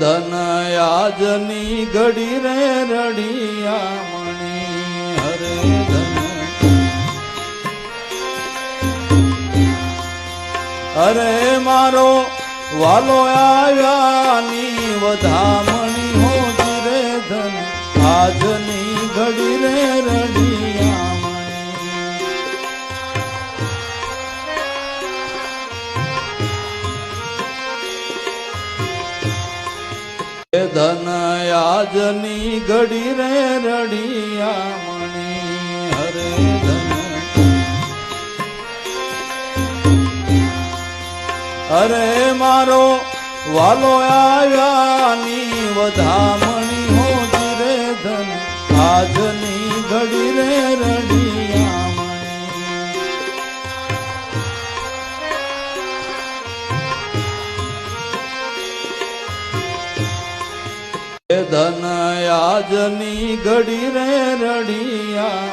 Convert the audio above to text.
ધન આજની ઘડી રે રડિયા મણી હરે ધન અરે મારો વાલો આવ્યાની વધામણી હોજી રે ધન આજની ઘડી રે ધન આજની ઘડી રે રડિયા મણી. હરે ધન. અરે મારો વાલો આવ્યાની વધામણી હો રે ધન. આજની ઘડી રે રડિયા ધન આજની ઘડી રે રડિયા.